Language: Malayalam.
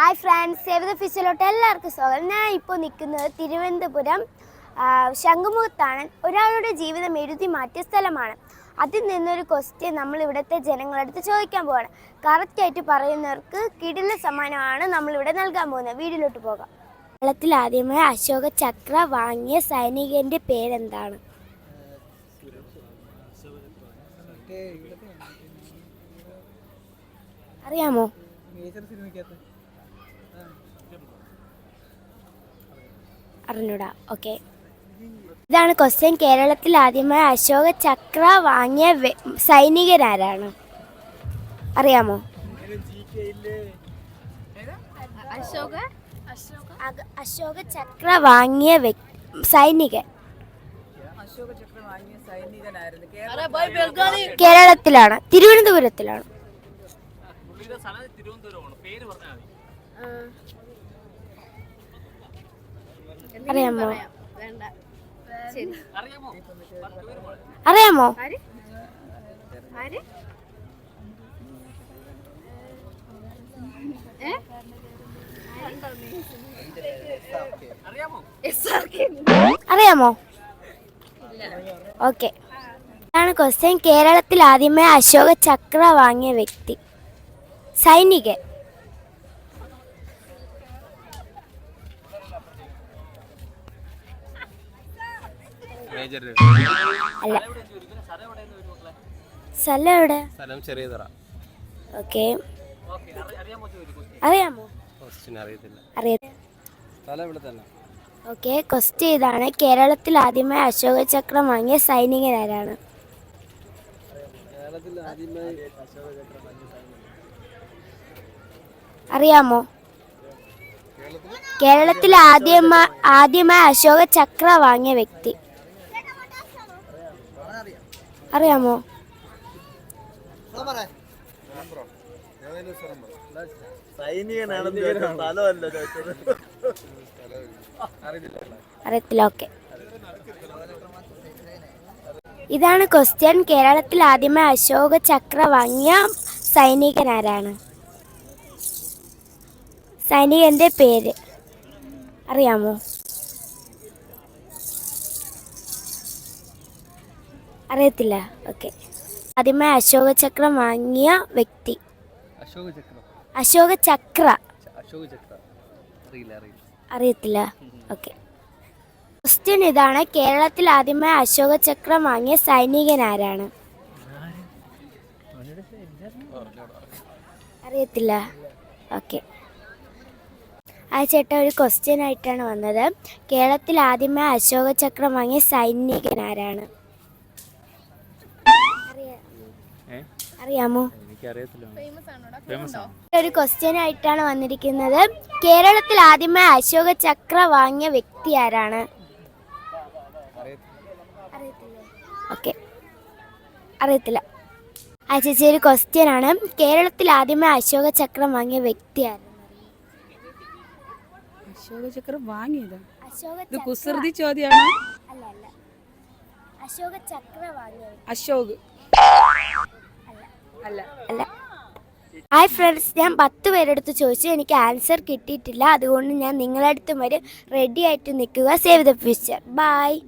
ഹായ് ഫ്രണ്ട്സ് സേവ് ദ ഫിഷിലോട്ട് എല്ലാവർക്കും സ്വാഗതം. ഞാൻ ഇപ്പോൾ നിൽക്കുന്നത് തിരുവനന്തപുരം ശംഖുമുഖത്താണ്. ഒരാളുടെ ജീവിതം എഴുതി മാറ്റിയ സ്ഥലമാണ്. അതിൽ നിന്നൊരു ക്വസ്റ്റ്യൻ നമ്മൾ ഇവിടുത്തെ ജനങ്ങളടുത്ത് ചോദിക്കാൻ പോവാണ്. കറക്റ്റായിട്ട് പറയുന്നവർക്ക് കിടില സമ്മാനമാണ് നമ്മളിവിടെ നൽകാൻ പോകുന്നത്. വീടിലോട്ട് പോകാം. കേരളത്തിൽ ആദ്യമായി അശോക ചക്ര വാങ്ങിയ സൈനികന്റെ പേരെന്താണ്? അറിയാമോ? അറിഞ്ഞൂടാ. ഓക്കെ ഇതാണ് ക്വസ്റ്റ്യൻ കേരളത്തിൽ ആദ്യമായി അശോക ചക്ര വാങ്ങിയ സൈനികരാരാണ്? അറിയാമോ? അശോക? അശോക ചക്ര വാങ്ങിയ സൈനിക സൈനികൻ. കേരളത്തിലാണ്. തിരുവനന്തപുരത്തിലാണ്. അറിയാമോ? അറിയാമോ? അറിയാമോ? ഓക്കെ. ഇതാണ് ക്വസ്റ്റ്യൻ കേരളത്തിൽ ആദ്യമായി അശോക ചക്ര വാങ്ങിയ വ്യക്തി. സൈനികൻ. അല്ല. സ്ഥലം എവിടെ? സ്ഥലം ചെറിയതറ ഓക്കെ. അറിയാമോ? അറിയത്തില്ല. ഓക്കെ ക്വസ്റ്റ്യൻ ഇതാണ്. കേരളത്തിൽ ആദ്യമായി അശോക ചക്രം വാങ്ങിയ സൈനികൻ ആരാണ്? അറിയാമോ? കേരളത്തിൽ ആദ്യമായി ആദ്യമായി അശോക ചക്ര വാങ്ങിയ വ്യക്തി. അറിയാമോ? അറിയത്തില്ല ഓക്കെ. ഇതാണ് ക്വസ്റ്റ്യൻ. കേരളത്തിൽ ആദ്യമായി അശോക ചക്ര വാങ്ങിയ സൈനികൻ ആരാണ് സൈനികന്റെ പേര് അറിയാമോ? അറിയത്തില്ല. ഓക്കെ. ആദ്യമായി അശോക ചക്രം വാങ്ങിയ വ്യക്തി. അശോക ചക്രം അശോക ചക്ര അശോക ചക്ര അറിയില്ല അറിയില്ല. അറിയത്തില്ല. ഓക്കെ. ക്വസ്റ്റ്യൻ ഇതാണ്. കേരളത്തിൽ ആദ്യമായി അശോക ചക്രം വാങ്ങിയ സൈനികൻ ആരാണ്? അറിയത്തില്ല. ഓക്കെ. ആ ചേട്ടൻ ഒരു ക്വസ്റ്റ്യൻ ആയിട്ടാണ് വന്നത്. കേരളത്തിൽ ആദ്യമായി അശോക ചക്രം വാങ്ങിയ സൈനികൻ ആരാണ്? അറിയാമോ? ഒരു ക്വസ്റ്റ്യൻ ആയിട്ടാണ് വന്നിരിക്കുന്നത്. കേരളത്തിൽ ആദ്യമായി അശോക ചക്ര വാങ്ങിയ വ്യക്തി ആരാണ്? ഓക്കെ അറിയത്തില്ല. ആ ചേച്ചി ഒരു ക്വസ്റ്റ്യൻ ആണ്. കേരളത്തിൽ ആദ്യമായി അശോക ചക്രം വാങ്ങിയ വ്യക്തി ആരാണ് അശോക ചക്രം വാങ്ങിയത്? അശോക ഇത് കുസൃതി ചോദ്യമാണോ? അല്ല അല്ല. അശോക ചക്ര അശോക്. അല്ല. അല്ല. ഹായ് ഫ്രണ്ട്സ് ഞാൻ പത്ത് പേരെടുത്ത് ചോദിച്ചു. എനിക്ക് ആൻസർ കിട്ടിയിട്ടില്ല. അതുകൊണ്ട് ഞാൻ നിങ്ങളടുത്തും വരെ റെഡി ആയിട്ട് നിൽക്കുക. Save the future by